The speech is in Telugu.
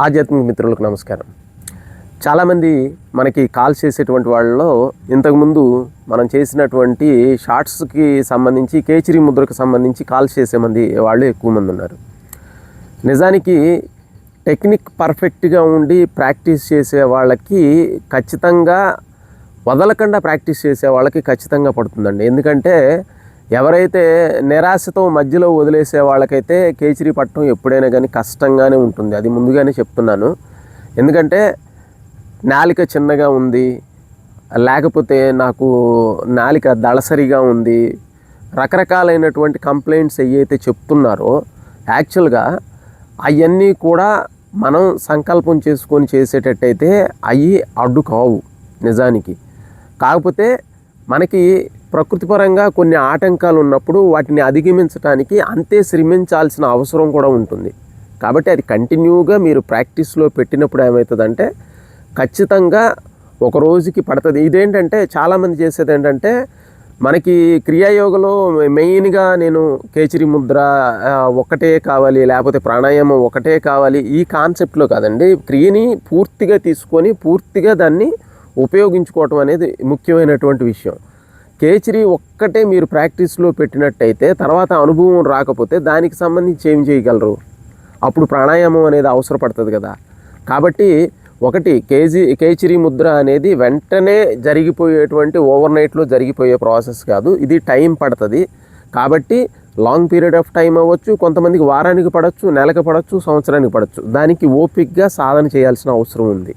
ఆధ్యాత్మిక మిత్రులకు నమస్కారం. చాలామంది మనకి కాల్ చేసేటువంటి వాళ్ళలో ఇంతకుముందు మనం చేసినటువంటి షార్ట్స్కి సంబంధించి కేచరి ముద్రకు సంబంధించి కాల్ చేసే మంది వాళ్ళు ఎక్కువ మంది ఉన్నారు. నిజానికి టెక్నిక్ పర్ఫెక్ట్గా ఉండి ప్రాక్టీస్ చేసే వాళ్ళకి ఖచ్చితంగా వదలకుండా ప్రాక్టీస్ చేసే వాళ్ళకి ఖచ్చితంగా పడుతుందండి. ఎందుకంటే ఎవరైతే నిరాశతో మధ్యలో వదిలేసే వాళ్ళకైతే కేచరీ పట్టడం ఎప్పుడైనా కానీ కష్టంగానే ఉంటుంది. అది ముందుగానే చెప్తున్నాను. ఎందుకంటే నాలిక చిన్నగా ఉంది. లేకపోతే నాకు నాలిక దళసరిగా ఉంది. రకరకాలైనటువంటి కంప్లైంట్స్ ఏవైతే చెప్తున్నారో యాక్చువల్గా అవన్నీ కూడా మనం సంకల్పం చేసుకొని చేసేటట్టయితే అవి అడ్డు కావు నిజానికి. కాకపోతే మనకి ప్రకృతిపరంగా కొన్ని ఆటంకాలు ఉన్నప్పుడు వాటిని అధిగమించడానికి అంతే శ్రమించాల్సిన అవసరం కూడా ఉంటుంది. కాబట్టి అది కంటిన్యూగా మీరు ప్రాక్టీస్లో పెట్టినప్పుడు ఏమవుతుందంటే ఖచ్చితంగా ఒక రోజుకి పడుతుంది. ఇదేంటంటే చాలామంది చేసేది ఏంటంటే మనకి క్రియాయోగలో మెయిన్గా నేను కేచరి ముద్ర ఒకటే కావాలి లేకపోతే ప్రాణాయామం ఒకటే కావాలి ఈ కాన్సెప్ట్లో కాదండి. క్రియని పూర్తిగా తీసుకొని పూర్తిగా దాన్ని ఉపయోగించుకోవటం అనేది ముఖ్యమైనటువంటి విషయం. కేచరీ ఒక్కటే మీరు ప్రాక్టీస్లో పెట్టినట్టయితే తర్వాత అనుభవం రాకపోతే దానికి సంబంధించి ఏం చేయగలరు? అప్పుడు ప్రాణాయామం అనేది అవసరపడుతుంది కదా. కాబట్టి ఒకటి కేజీ కేచిరి ముద్ర అనేది వెంటనే జరిగిపోయేటువంటి ఓవర్ నైట్లో జరిగిపోయే ప్రాసెస్ కాదు. ఇది టైం పడుతుంది. కాబట్టి లాంగ్ పీరియడ్ ఆఫ్ టైం అవ్వచ్చు కొంతమందికి వారానికి పడవచ్చు నెలకు పడవచ్చు సంవత్సరానికి పడవచ్చు దానికి ఓపిక్గా సాధన చేయాల్సిన అవసరం ఉంది.